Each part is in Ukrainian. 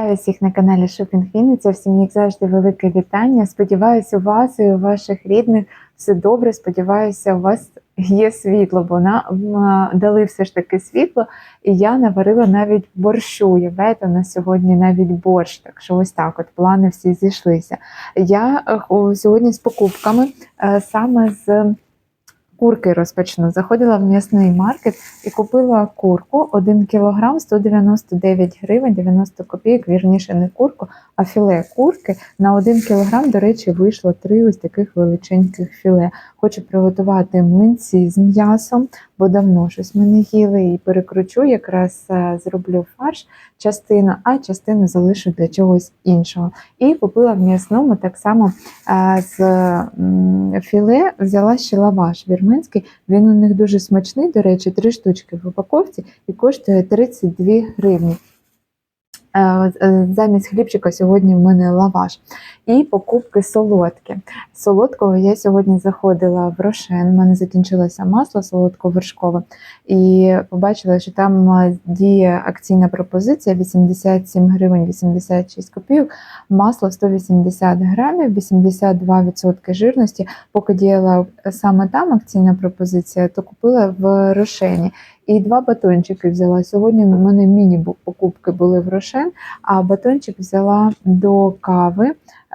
Вітаю всіх на каналі Шопінг Вінниця. Всім, як завжди, велике вітання. Сподіваюся, у вас і у ваших рідних все добре. Сподіваюся, у вас є світло, бо нам дали все ж таки світло, і я наварила навіть борщу. Явете на сьогодні навіть борщ. Так що ось так, от плани всі зійшлися. Я е, сьогодні з покупками е, саме з. Курки розпочну. Заходила в м'ясний маркет і купила курку 1 кг 199 гривень 90 копійок, вірніше не курку, а філе курки. На 1 кг, до речі, вийшло три ось таких величеньких філе. Хочу приготувати млинці з м'ясом, бо давно щось ми не їли і перекручу, якраз е, зроблю фарш частину, а частину залишу для чогось іншого. І купила в м'ясному так само е, з філе взяла ще лаваш вірменський. Він у них дуже смачний, до речі, три штучки в упаковці і коштує 32 гривні. Е, е, Замість хлібчика сьогодні в мене лаваш. І покупки солодкі. Солодкого я сьогодні заходила в Рошен, у мене закінчилося масло солодко-вершкове, і побачила, що там е, діє акційна пропозиція 87 гривень 86 копійок, масло 180 грамів, 82% жирності. Поки діяла саме там акційна пропозиція, то купила в Рошені. І два батончики взяла. Сьогодні у мене міні-покупки були в Рошен, а батончик взяла до кави.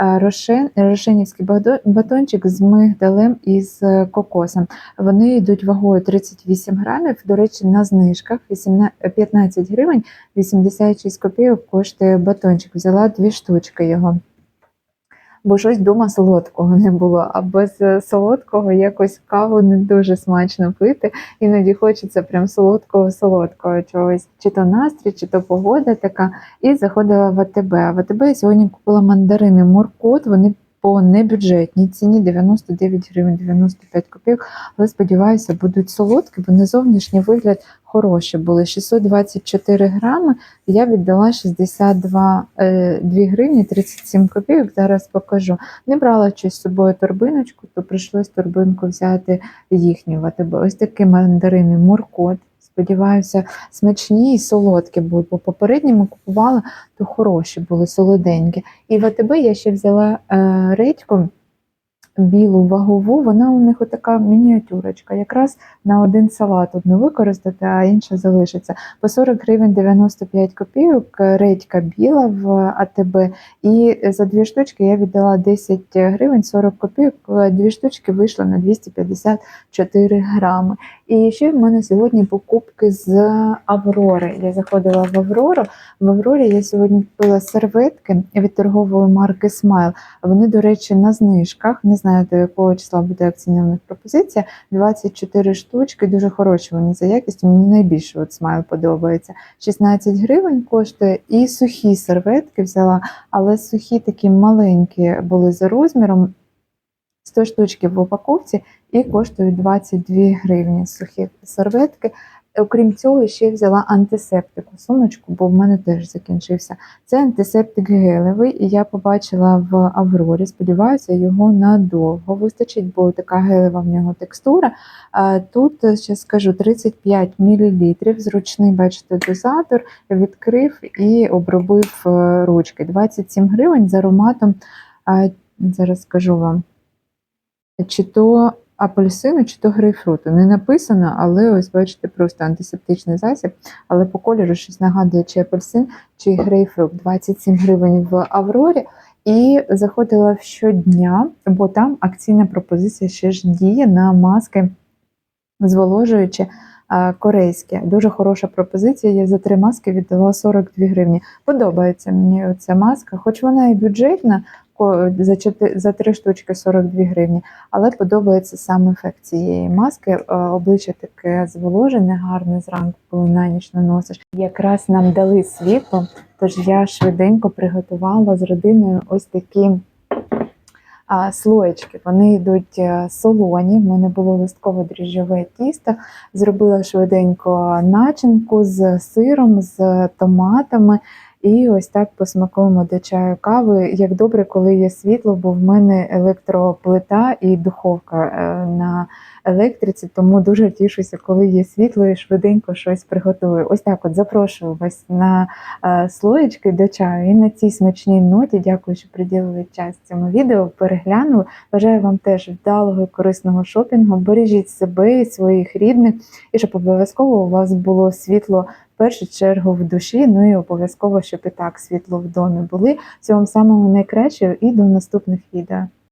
Е, Рошен, Рошенівський батончик з мигдалем і з кокосом. Вони йдуть вагою 38 грамів. До речі, на знижках 18 15 гривень 86 копійок коштує батончик. Взяла дві штучки його. Бо щось вдома солодкого не було, а без е, солодкого якось каву не дуже смачно пити. Іноді хочеться прям солодкого-солодкого чогось, чи то настрій, чи то погода така. І заходила в АТБ. А в АТБ я сьогодні купила мандарини Муркот. Вони по небюджетній ціні 99 гривень 95 копійок. Але сподіваюся, будуть солодкі, бо на зовнішній вигляд хороші були. 624 грами. Я віддала 62 е, 2 гривні 37 копійок. Зараз покажу. Не брала щось з собою торбиночку, то прийшлось торбинку взяти їхню Ось такі мандарини Муркот. Сподіваюся, смачні і солодкі будуть, бо попередніми купувала, то хороші були, солоденькі. І в АТБ я ще взяла е, редьку білу вагову, вона у них отака мініатюрочка. Якраз на один салат одну використати, а інша залишиться. По 40 гривень 95 копійок, редька біла в АТБ. І за дві штучки я віддала 10 гривень 40 копійок. Дві штучки вийшло на 254 грами. І ще в мене сьогодні покупки з Аврори. Я заходила в Аврору. В Аврорі я сьогодні купила серветки від торгової марки Smile. Вони, до речі, на знижках. Не знаю, до якого числа буде акційна в них пропозиція. 24 штучки, дуже хороші вони за якістю. Мені найбільше от Smile подобається. 16 гривень коштує. І сухі серветки взяла, але сухі такі маленькі були за розміром. 100 штучки в упаковці і коштують 22 гривні сухі серветки. Окрім цього, ще взяла антисептику сумочку, бо в мене теж закінчився. Це антисептик гелевий, і я побачила в Аврорі. Сподіваюся, його надовго вистачить, бо така гелева в нього текстура. Тут е, ще скажу 35 мл, зручний, бачите, дозатор, відкрив і обробив е, ручки. 27 гривень з ароматом. Зараз скажу вам чи то апельсину, чи то грейпфруту. Не написано, але ось бачите, просто антисептичний засіб, але по кольору щось нагадує, чи апельсин, чи грейпфрут. 27 гривень в Аврорі. І заходила щодня, бо там акційна пропозиція ще ж діє на маски зволожуючі а, корейські. Дуже хороша пропозиція. Я за три маски віддала 42 гривні. Подобається мені ця маска, хоч вона і бюджетна, за, чотири, за три штучки 42 гривні, але подобається сам ефект цієї маски. Е, Обличчя таке зволожене, гарне зранку, коли на ніч наносиш. Якраз нам дали світло, тож я швиденько приготувала з родиною ось такі а, слоєчки. Вони йдуть е, солоні. В мене було листково дріжджове тісто. Зробила швиденько начинку з сиром, з томатами. І ось так посмакуємо до чаю кави. Як добре, коли є світло, бо в мене електроплита і духовка е, на електриці, тому дуже тішуся, коли є світло і швиденько щось приготую. Ось так от запрошую вас на е, слоєчки до чаю і на цій смачній ноті. Дякую, що приділили час цьому відео. Переглянули. Бажаю вам теж вдалого і корисного шопінгу. Бережіть себе і своїх рідних, і щоб обов'язково у вас було світло першу чергу в душі. Ну і обов'язково, щоб і так світло в домі були. Всього самого найкращого і до наступних відео.